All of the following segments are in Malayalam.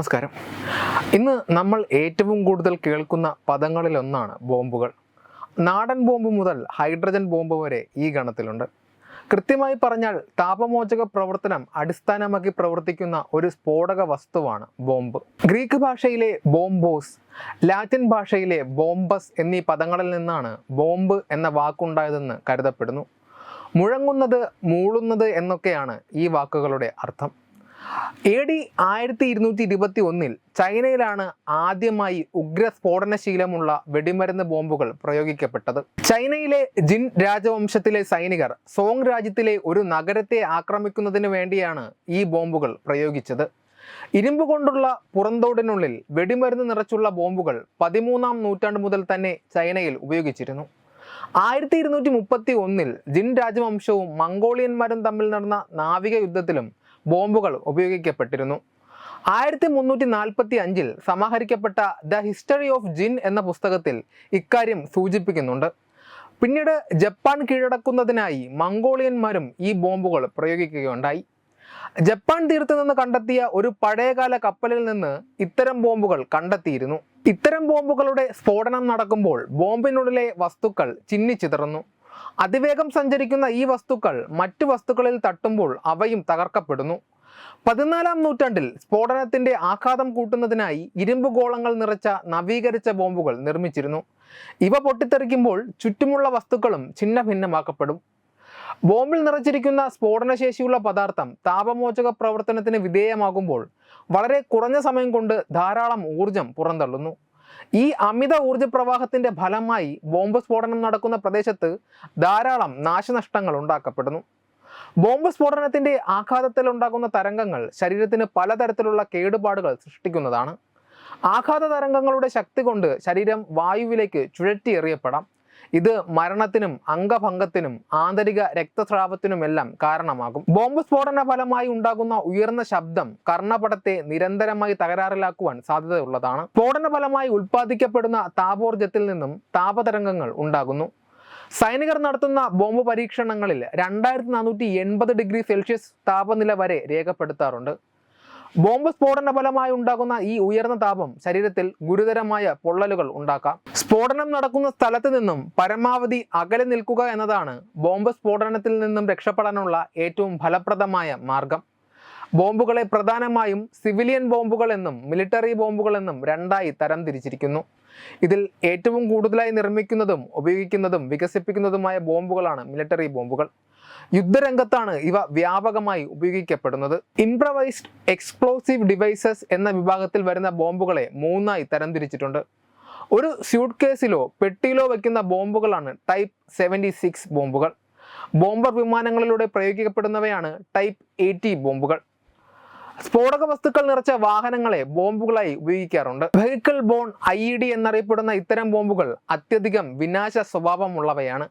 നമസ്കാരം. ഇന്ന് നമ്മൾ ഏറ്റവും കൂടുതൽ കേൾക്കുന്ന പദങ്ങളിലൊന്നാണ് ബോംബുകൾ. നാടൻ ബോംബ് മുതൽ ഹൈഡ്രജൻ ബോംബ് വരെ ഈ ഗണത്തിലുണ്ട്. കൃത്യമായി പറഞ്ഞാൽ താപമോചക പ്രവർത്തനം അടിസ്ഥാനമാക്കി പ്രവർത്തിക്കുന്ന ഒരു സ്ഫോടക വസ്തുവാണ് ബോംബ്. ഗ്രീക്ക് ഭാഷയിലെ ബോംബോസ് ലാറ്റിൻ ഭാഷയിലെ ബോംബസ് എന്നീ പദങ്ങളിൽ നിന്നാണ് ബോംബ് എന്ന വാക്കുണ്ടായതെന്ന് കരുതപ്പെടുന്നു. മുഴങ്ങുന്നത് മൂളുന്നത് എന്നൊക്കെയാണ് ഈ വാക്കുകളുടെ അർത്ഥം. എ ഡി ആയിരത്തി ഇരുന്നൂറ്റി ഇരുപത്തി ഒന്നിൽ ചൈനയിലാണ് ആദ്യമായി ഉഗ്ര സ്ഫോടനശീലമുള്ള വെടിമരുന്ന് ബോംബുകൾ പ്രയോഗിക്കപ്പെട്ടത്. ചൈനയിലെ ജിൻ രാജവംശത്തിലെ സൈനികർ സോങ് രാജ്യത്തിലെ ഒരു നഗരത്തെ ആക്രമിക്കുന്നതിന് വേണ്ടിയാണ് ഈ ബോംബുകൾ പ്രയോഗിച്ചത്. ഇരുമ്പ് കൊണ്ടുള്ള പുറന്തോടിനുള്ളിൽ വെടിമരുന്ന് നിറച്ചുള്ള ബോംബുകൾ പതിമൂന്നാം നൂറ്റാണ്ട് മുതൽ തന്നെ ചൈനയിൽ ഉപയോഗിച്ചിരുന്നു. ആയിരത്തി ഇരുന്നൂറ്റി മുപ്പത്തി ഒന്നിൽ ജിൻ രാജവംശവും മംഗോളിയന്മാരും തമ്മിൽ നടന്ന നാവിക യുദ്ധത്തിലും ബോംബുകൾ ഉപയോഗിക്കപ്പെട്ടിരുന്നു. ആയിരത്തി മുന്നൂറ്റി നാൽപ്പത്തി അഞ്ചിൽ സമാഹരിക്കപ്പെട്ട ദ ഹിസ്റ്ററി ഓഫ് ജിൻ എന്ന പുസ്തകത്തിൽ ഇക്കാര്യം സൂചിപ്പിക്കുന്നുണ്ട്. പിന്നീട് ജപ്പാൻ കീഴടക്കുന്നതിനായി മംഗോളിയന്മാരും ഈ ബോംബുകൾ പ്രയോഗിക്കുകയുണ്ടായി. ജപ്പാൻ തീരത്ത് നിന്ന് കണ്ടെത്തിയ ഒരു പഴയകാല കപ്പലിൽ നിന്ന് ഇത്തരം ബോംബുകൾ കണ്ടെത്തിയിരുന്നു. ഇത്തരം ബോംബുകളുടെ സ്ഫോടനം നടക്കുമ്പോൾ ബോംബിനുള്ളിലെ വസ്തുക്കൾ ചിന്നിച്ചിതറുന്നു അതിവേഗം സഞ്ചരിക്കുന്ന ഈ വസ്തുക്കൾ മറ്റു വസ്തുക്കളിൽ തട്ടുമ്പോൾ അവയും തകർക്കപ്പെടുന്നു. പതിനാലാം നൂറ്റാണ്ടിൽ സ്ഫോടനത്തിന്റെ ആഘാതം കൂട്ടുന്നതിനായി ഇരുമ്പ് ഗോളങ്ങൾ നിറച്ച നവീകരിച്ച ബോംബുകൾ നിർമ്മിച്ചിരുന്നു. ഇവ പൊട്ടിത്തെറിക്കുമ്പോൾ ചുറ്റുമുള്ള വസ്തുക്കളും ഛിന്ന ഭിന്നമാക്കപ്പെടും ബോംബിൽ നിറച്ചിരിക്കുന്ന സ്ഫോടനശേഷിയുള്ള പദാർത്ഥം താപമോചക പ്രവർത്തനത്തിന് വിധേയമാകുമ്പോൾ വളരെ കുറഞ്ഞ സമയം കൊണ്ട് ധാരാളം ഊർജം പുറന്തള്ളുന്നു. ഈ അമിത ഊർജ പ്രവാഹത്തിന്റെ ഫലമായി ബോംബ് സ്ഫോടനം നടക്കുന്ന പ്രദേശത്ത് ധാരാളം നാശനഷ്ടങ്ങൾ ഉണ്ടാക്കപ്പെടുന്നു. ബോംബ് സ്ഫോടനത്തിന്റെ ആഘാതത്തിൽ ഉണ്ടാകുന്ന തരംഗങ്ങൾ ശരീരത്തിന് പലതരത്തിലുള്ള കേടുപാടുകൾ സൃഷ്ടിക്കുന്നതാണ്. ആഘാത തരംഗങ്ങളുടെ ശക്തി കൊണ്ട് ശരീരം വായുവിലേക്ക് ചുഴറ്റി എറിയപ്പെടാം ഇത് മരണത്തിനും അംഗഭംഗത്തിനും ആന്തരിക രക്തസ്രാവത്തിനുമെല്ലാം കാരണമാകും. ബോംബ് സ്ഫോടന ഫലമായി ഉണ്ടാകുന്ന ഉയർന്ന ശബ്ദം കർണപടത്തെ നിരന്തരമായി തകരാറിലാക്കുവാൻ സാധ്യതയുള്ളതാണ്. സ്ഫോടന ഫലമായി ഉൽപ്പാദിക്കപ്പെടുന്ന താപോർജത്തിൽ നിന്നും താപതരംഗങ്ങൾ ഉണ്ടാകുന്നു. സൈനികർ നടത്തുന്ന ബോംബ് പരീക്ഷണങ്ങളിൽ രണ്ടായിരത്തി നാനൂറ്റി എൺപത് ഡിഗ്രി സെൽഷ്യസ് താപനില വരെ രേഖപ്പെടുത്താറുണ്ട്. ബോംബ് സ്ഫോടന ഫലമായി ഉണ്ടാകുന്ന ഈ ഉയർന്ന താപം ശരീരത്തിൽ ഗുരുതരമായ പൊള്ളലുകൾ ഉണ്ടാക്കാം. സ്ഫോടനം നടക്കുന്ന സ്ഥലത്ത് നിന്നും പരമാവധി അകലെ നിൽക്കുക എന്നതാണ് ബോംബ് സ്ഫോടനത്തിൽ നിന്നും രക്ഷപ്പെടാനുള്ള ഏറ്റവും ഫലപ്രദമായ മാർഗം. ബോംബുകളെ പ്രധാനമായും സിവിലിയൻ ബോംബുകൾ എന്നും മിലിറ്ററി ബോംബുകൾ എന്നും രണ്ടായി തരം തിരിച്ചിരിക്കുന്നു. ഇതിൽ ഏറ്റവും കൂടുതലായി നിർമ്മിക്കുന്നതും ഉപയോഗിക്കുന്നതും വികസിപ്പിക്കുന്നതുമായ ബോംബുകളാണ് മിലിറ്ററി ബോംബുകൾ. യുദ്ധരംഗത്താണ് ഇവ വ്യാപകമായി ഉപയോഗിക്കപ്പെടുന്നത്. ഇംപ്രവൈസ്ഡ് എക്സ്പ്ലോസീവ് ഡിവൈസസ് എന്ന വിഭാഗത്തിൽ വരുന്ന ബോംബുകളെ മൂന്നായി തരംതിരിച്ചിട്ടുണ്ട് ഒരു സ്യൂട്ട് കേസിലോ പെട്ടിയിലോ വയ്ക്കുന്ന ബോംബുകളാണ് ടൈപ്പ് സെവന്റി സിക്സ് ബോംബുകൾ. ബോംബർ വിമാനങ്ങളിലൂടെ പ്രയോഗിക്കപ്പെടുന്നവയാണ് ടൈപ്പ് എയ്റ്റി ബോംബുകൾ. സ്ഫോടക വസ്തുക്കൾ നിറച്ച വാഹനങ്ങളെ ബോംബുകളായി ഉപയോഗിക്കാറുണ്ട്. Vehicle borne I E D എന്നറിയപ്പെടുന്ന ഇത്തരം ബോംബുകൾ അത്യധികം വിനാശ സ്വഭാവമുള്ളവയാണ്.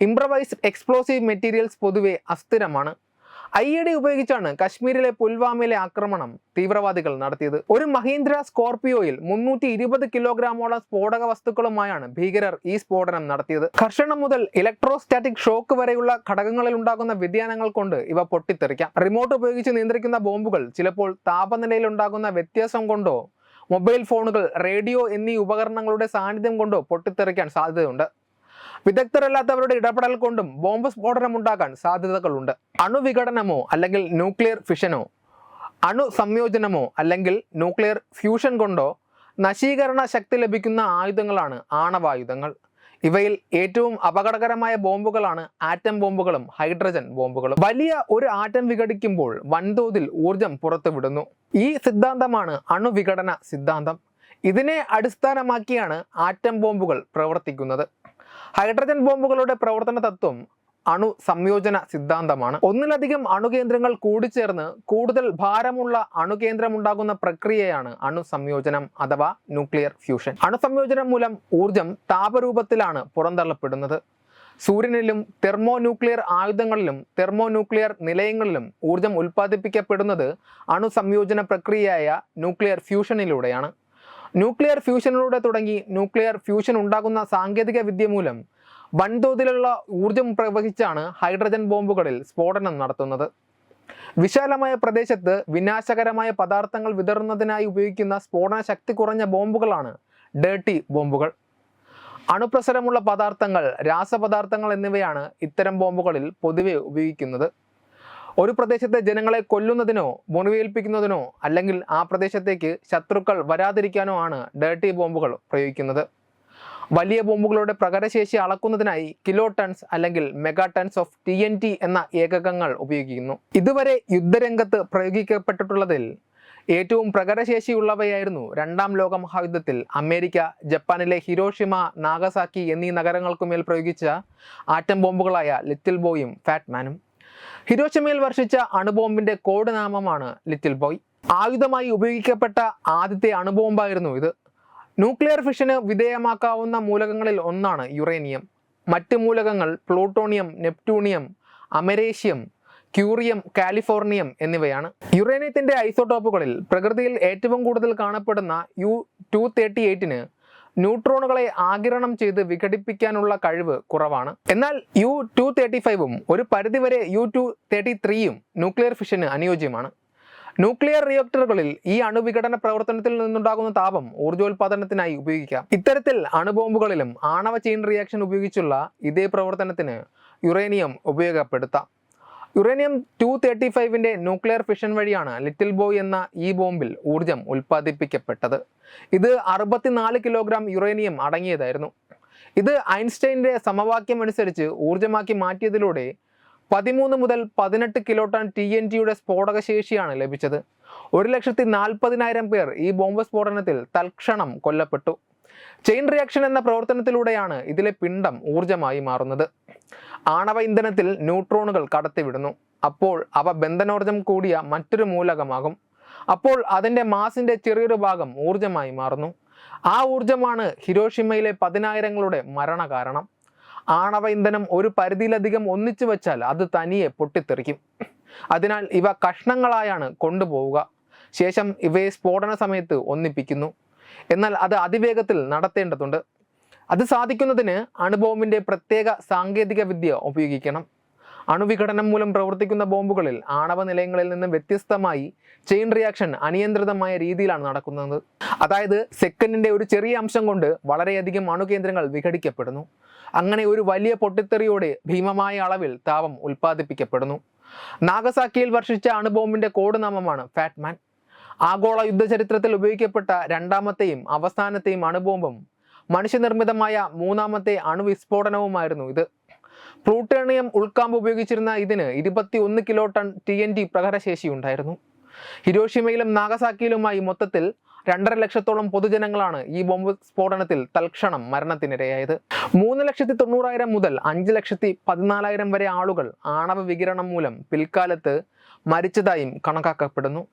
ഇംപ്രവൈസ്ഡ് എക്സ്പ്ലോസീവ് മെറ്റീരിയൽസ് പൊതുവെ അസ്ഥിരമാണ്. ഐ എ ഡി ഉപയോഗിച്ചാണ് കശ്മീരിലെ പുൽവാമയിലെ ആക്രമണം തീവ്രവാദികൾ നടത്തിയത്. ഒരു മഹീന്ദ്ര സ്കോർപിയോയിൽ മുന്നൂറ്റി ഇരുപത് കിലോഗ്രാമോളം സ്ഫോടക വസ്തുക്കളുമായാണ് ഭീകരർ ഈ സ്ഫോടനം നടത്തിയത്. ഘർഷണം മുതൽ ഇലക്ട്രോസ്റ്റാറ്റിക് ഷോക്ക് വരെയുള്ള ഘടകങ്ങളിൽ ഉണ്ടാകുന്ന വ്യതിയാനങ്ങൾ കൊണ്ട് ഇവ പൊട്ടിത്തെറിക്കാം. റിമോട്ട് ഉപയോഗിച്ച് നിയന്ത്രിക്കുന്ന ബോംബുകൾ ചിലപ്പോൾ താപനിലയിൽ ഉണ്ടാകുന്ന വ്യത്യാസം കൊണ്ടോ മൊബൈൽ ഫോണുകൾ റേഡിയോ എന്നീ ഉപകരണങ്ങളുടെ സാന്നിധ്യം കൊണ്ടോ പൊട്ടിത്തെറിക്കാൻ സാധ്യതയുണ്ട്. വിദഗ്ധരല്ലാത്തവരുടെ ഇടപെടൽ കൊണ്ടും ബോംബ് സ്ഫോടനം ഉണ്ടാകാൻ സാധ്യതകളുണ്ട്. അണുവിഘടനമോ അല്ലെങ്കിൽ ന്യൂക്ലിയർ ഫിഷനോ അണു സംയോജനമോ അല്ലെങ്കിൽ ന്യൂക്ലിയർ ഫ്യൂഷൻ കൊണ്ടോ നശീകരണ ശക്തി ലഭിക്കുന്ന ആയുധങ്ങളാണ് ആണവായുധങ്ങൾ. ഇവയിൽ ഏറ്റവും അപകടകരമായ ബോംബുകളാണ് ആറ്റം ബോംബുകളും ഹൈഡ്രജൻ ബോംബുകളും. വലിയ ഒരു ആറ്റം വിഘടിക്കുമ്പോൾ വൻതോതിൽ ഊർജം പുറത്തുവിടുന്നു. ഈ സിദ്ധാന്തമാണ് അണുവിഘടന സിദ്ധാന്തം. ഇതിനെ അടിസ്ഥാനമാക്കിയാണ് ആറ്റം ബോംബുകൾ പ്രവർത്തിക്കുന്നത്. ഹൈഡ്രജൻ ബോംബുകളുടെ പ്രവർത്തന തത്വം അണു സംയോജന സിദ്ധാന്തമാണ്. ഒന്നിലധികം അണുകേന്ദ്രങ്ങൾ കൂടിച്ചേർന്ന് കൂടുതൽ ഭാരമുള്ള അണുകേന്ദ്രം ഉണ്ടാകുന്ന പ്രക്രിയയാണ് അണു സംയോജനം അഥവാ ന്യൂക്ലിയർ ഫ്യൂഷൻ. അണു സംയോജനം മൂലം ഊർജം താപരൂപത്തിലാണ് പുറന്തള്ളപ്പെടുന്നത്. സൂര്യനിലും തെർമോന്യൂക്ലിയർ ആയുധങ്ങളിലും തെർമോന്യൂക്ലിയർ നിലയങ്ങളിലും ഊർജം ഉൽപ്പാദിപ്പിക്കപ്പെടുന്നത് അണുസംയോജന പ്രക്രിയയായ ന്യൂക്ലിയർ ഫ്യൂഷനിലൂടെയാണ്. ന്യൂക്ലിയർ ഫ്യൂഷനിലൂടെ തുടങ്ങി ന്യൂക്ലിയർ ഫ്യൂഷൻ ഉണ്ടാകുന്ന സാങ്കേതിക വിദ്യ മൂലം വൻതോതിലുള്ള ഊർജം പ്രവഹിച്ചാണ് ഹൈഡ്രജൻ ബോംബുകളിൽ സ്ഫോടനം നടത്തുന്നത്. വിശാലമായ പ്രദേശത്ത് വിനാശകരമായ പദാർത്ഥങ്ങൾ വിതറുന്നതിനായി ഉപയോഗിക്കുന്ന സ്ഫോടന ശക്തി കുറഞ്ഞ ബോംബുകളാണ് ഡേർട്ടി ബോംബുകൾ. അണുപ്രസരമുള്ള പദാർത്ഥങ്ങൾ രാസപദാർത്ഥങ്ങൾ എന്നിവയാണ് ഇത്തരം ബോംബുകളിൽ പൊതുവെ ഉപയോഗിക്കുന്നത്. ഒരു പ്രദേശത്തെ ജനങ്ങളെ കൊല്ലുന്നതിനോ മുറിവേൽപ്പിക്കുന്നതിനോ അല്ലെങ്കിൽ ആ പ്രദേശത്തേക്ക് ശത്രുക്കൾ വരാതിരിക്കാനോ ആണ് ഡേർട്ടി ബോംബുകൾ പ്രയോഗിക്കുന്നത്. വലിയ ബോംബുകളുടെ പ്രകടശേഷി അളക്കുന്നതിനായി കിലോ ടൺസ് അല്ലെങ്കിൽ mega tons of T N T എന്ന ഏകകങ്ങൾ ഉപയോഗിക്കുന്നു. ഇതുവരെ യുദ്ധരംഗത്ത് പ്രയോഗിക്കപ്പെട്ടിട്ടുള്ളതിൽ ഏറ്റവും പ്രകടശേഷിയുള്ളവയായിരുന്നു രണ്ടാം ലോക മഹായുദ്ധത്തിൽ അമേരിക്ക ജപ്പാനിലെ ഹിരോഷിമ നാഗസാക്കി എന്നീ നഗരങ്ങൾക്കുമേൽ പ്രയോഗിച്ച ആറ്റം ബോംബുകളായ ലിറ്റിൽ ബോയും ഫാറ്റ്മാനും. ഹിരോഷിമയിൽ വർഷിച്ച അണുബോംബിന്റെ കോഡ് നാമമാണ് ലിറ്റിൽ ബോയ്. ആയുധമായി ഉപയോഗിക്കപ്പെട്ട ആദ്യത്തെ അണുബോംബായിരുന്നു ഇത്. ന്യൂക്ലിയർ ഫിഷന് വിധേയമാക്കാവുന്ന മൂലകങ്ങളിൽ ഒന്നാണ് യുറേനിയം. മറ്റ് മൂലകങ്ങൾ plutonium neptunium americium curium californium എന്നിവയാണ്. യുറേനിയത്തിന്റെ ഐസോടോപ്പുകളിൽ പ്രകൃതിയിൽ ഏറ്റവും കൂടുതൽ കാണപ്പെടുന്ന യു ടു തേർട്ടി എയ്റ്റിന് ന്യൂട്രോണുകളെ ആകിരണം ചെയ്ത് വിഘടിപ്പിക്കാനുള്ള കഴിവ് കുറവാണ്. എന്നാൽ യു ടു തേർട്ടി ഫൈവും ഒരു പരിധിവരെ യു ടു തേർട്ടി ത്രീയും ന്യൂക്ലിയർ ഫിഷന് അനുയോജ്യമാണ്. ന്യൂക്ലിയർ റിയാക്ടറുകളിൽ ഈ അണുവിഘടന പ്രവർത്തനത്തിൽ നിന്നുണ്ടാകുന്ന താപം ഊർജോൽപാദനത്തിനായി ഉപയോഗിക്കാം. ഇത്തരത്തിൽ അണുബോംബുകളിലും ആണവ ചെയിൻ റിയാക്ഷൻ ഉപയോഗിച്ചുള്ള ഇതേ പ്രവർത്തനത്തിന് യുറേനിയം ഉപയോഗപ്പെടുത്താം. യുറേനിയം ടു തേർട്ടി ഫൈവിന്റെ ന്യൂക്ലിയർ ഫിഷൻ വഴിയാണ് ലിറ്റിൽ ബോയ് എന്ന ഈ ബോംബിൽ ഊർജം ഉൽപ്പാദിപ്പിക്കപ്പെട്ടത്. ഇത് അറുപത്തിനാല് കിലോഗ്രാം യുറേനിയം അടങ്ങിയതായിരുന്നു. ഇത് ഐൻസ്റ്റൈന്റെ സമവാക്യം അനുസരിച്ച് ഊർജമാക്കി മാറ്റിയതിലൂടെ പതിമൂന്ന് മുതൽ പതിനെട്ട് കിലോ ടൺ ടി എൻ ജിയുടെ സ്ഫോടക ശേഷിയാണ് ലഭിച്ചത്. ഒരു ലക്ഷത്തി നാൽപ്പതിനായിരം പേർ ഈ ബോംബ് സ്ഫോടനത്തിൽ തൽക്ഷണം കൊല്ലപ്പെട്ടു. ചെയിൻ റിയാക്ഷൻ എന്ന പ്രവർത്തനത്തിലൂടെയാണ് ഇതിലെ പിണ്ഡം ഊർജമായി മാറുന്നത്. ആണവ ഇന്ധനത്തിൽ ന്യൂട്രോണുകൾ കടത്തിവിടുന്നു. അപ്പോൾ അവ ബന്ധനോർജം കൂടിയ മറ്റൊരു മൂലകമാകും. അപ്പോൾ അതിന്റെ മാസിന്റെ ചെറിയൊരു ഭാഗം ഊർജമായി മാറുന്നു. ആ ഊർജമാണ് ഹിരോഷിമയിലെ പതിനായിരങ്ങളുടെ മരണ കാരണം ആണവ ഇന്ധനം ഒരു പരിധിയിലധികം ഒന്നിച്ചു വെച്ചാൽ അത് തനിയെ പൊട്ടിത്തെറിക്കും. അതിനാൽ ഇവ കഷ്ണങ്ങളായാണ് കൊണ്ടുപോവുക. ശേഷം ഇവയെ സ്ഫോടന സമയത്ത് ഒന്നിപ്പിക്കുന്നു. എന്നാൽ അത് അതിവേഗത്തിൽ നടത്തേണ്ടതുണ്ട്. അത് സാധിക്കുന്നതിന് അണുബോംബിന്റെ പ്രത്യേക സാങ്കേതിക വിദ്യ ഉപയോഗിക്കണം. അണുവിഘടനം മൂലം പ്രവർത്തിക്കുന്ന ബോംബുകളിൽ ആണവ നിലയങ്ങളിൽ നിന്ന് വ്യത്യസ്തമായി ചെയിൻ റിയാക്ഷൻ അനിയന്ത്രിതമായ രീതിയിലാണ് നടക്കുന്നത്. അതായത് സെക്കൻഡിന്റെ ഒരു ചെറിയ അംശം കൊണ്ട് വളരെയധികം അണുകേന്ദ്രങ്ങൾ വിഘടിക്കപ്പെടുന്നു. അങ്ങനെ ഒരു വലിയ പൊട്ടിത്തെറിയോടെ ഭീമമായ അളവിൽ താപം ഉൽപ്പാദിപ്പിക്കപ്പെടുന്നു. നാഗസാക്കിയിൽ വർഷിച്ച അണുബോംബിന്റെ കോഡ് നാമമാണ് ഫാറ്റ്മാൻ. ആഗോള യുദ്ധചരിത്രത്തിൽ ഉപയോഗിക്കപ്പെട്ട രണ്ടാമത്തെയും അവസാനത്തെയും അണുബോംബും മനുഷ്യനിർമ്മിതമായ മൂന്നാമത്തെ അണുവിസ്ഫോടനവുമായിരുന്നു ഇത്. പ്ലൂട്ടേണിയം ഉൾക്കാമ്പ് ഉപയോഗിച്ചിരുന്ന ഇതിന് ഇരുപത്തി ഒന്ന് kilo ton T N T പ്രഹരശേഷി ഉണ്ടായിരുന്നു. ഹിരോഷിമയിലും നാഗസാക്കിയിലുമായി മൊത്തത്തിൽ രണ്ടര ലക്ഷത്തോളം പൊതുജനങ്ങളാണ് ഈ ബോംബ് സ്ഫോടനത്തിൽ തൽക്ഷണം മരണത്തിനിരയായത്. മൂന്ന് ലക്ഷത്തി തൊണ്ണൂറായിരം മുതൽ അഞ്ച് ലക്ഷത്തി പതിനാലായിരം വരെ ആളുകൾ ആണവ വികിരണം മൂലം പിൽക്കാലത്ത് മരിച്ചതായും കണക്കാക്കപ്പെടുന്നു.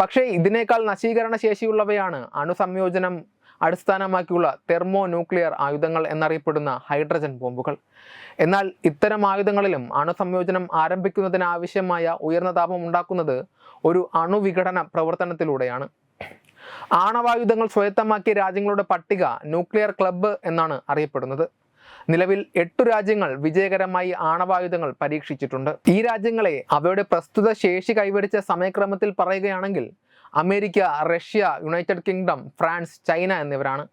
പക്ഷേ ഇതിനേക്കാൾ നശീകരണ ശേഷിയുള്ളവയാണ് അണുസംയോജനം അടിസ്ഥാനമാക്കിയുള്ള തെർമോ ന്യൂക്ലിയർ ആയുധങ്ങൾ എന്നറിയപ്പെടുന്ന ഹൈഡ്രജൻ ബോംബുകൾ. എന്നാൽ ഇത്തരം ആയുധങ്ങളിലും അണുസംയോജനം ആരംഭിക്കുന്നതിനാവശ്യമായ ഉയർന്ന താപം ഉണ്ടാക്കുന്നത് ഒരു അണുവിഘടന പ്രവർത്തനത്തിലൂടെയാണ്. ആണവായുധങ്ങൾ സ്വയത്തമാക്കിയ രാജ്യങ്ങളുടെ പട്ടിക ന്യൂക്ലിയർ ക്ലബ്ബ് എന്നാണ് അറിയപ്പെടുന്നത്. നിലവിൽ എട്ടു രാജ്യങ്ങൾ വിജയകരമായി ആണവായുധങ്ങൾ പരീക്ഷിച്ചിട്ടുണ്ട്. ഈ രാജ്യങ്ങളെ അവയുടെ പ്രസ്തുത ശേഷി കൈവരിച്ച സമയക്രമത്തിൽ പറയുകയാണെങ്കിൽ America Russia United Kingdom France China എന്നിവരാണ്.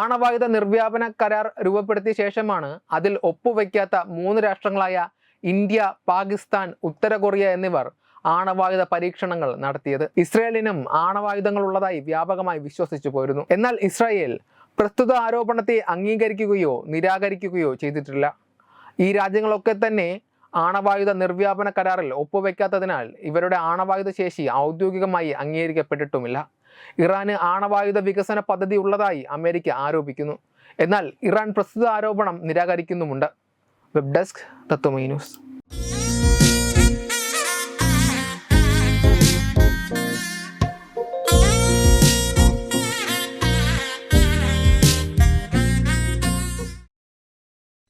ആണവായുധ നിർവ്യാപന കരാർ രൂപപ്പെടുത്തിയ ശേഷമാണ് അതിൽ ഒപ്പുവയ്ക്കാത്ത മൂന്ന് രാഷ്ട്രങ്ങളായ ഇന്ത്യ പാകിസ്ഥാൻ ഉത്തര കൊറിയ എന്നിവർ ആണവായുധ പരീക്ഷണങ്ങൾ നടത്തിയത്. ഇസ്രയേലിനും ആണവായുധങ്ങൾ ഉള്ളതായി വ്യാപകമായി വിശ്വസിച്ചു പോയിരുന്നു. എന്നാൽ ഇസ്രായേൽ പ്രസ്തുത ആരോപണത്തെ അംഗീകരിക്കുകയോ നിരാകരിക്കുകയോ ചെയ്തിട്ടില്ല. ഈ രാജ്യങ്ങളൊക്കെ തന്നെ ആണവായുധ നിർവ്യാപന കരാറിൽ ഒപ്പുവെക്കാത്തതിനാൽ ഇവരുടെ ആണവായുധ ശേഷി ഔദ്യോഗികമായി അംഗീകരിക്കപ്പെട്ടിട്ടുമില്ല. ഇറാന് ആണവായുധ വികസന പദ്ധതി ഉള്ളതായി അമേരിക്ക ആരോപിക്കുന്നു. എന്നാൽ ഇറാൻ പ്രസ്തുത ആരോപണം നിരാകരിക്കുന്നുമുണ്ട്. Web desk Tathwamayi news.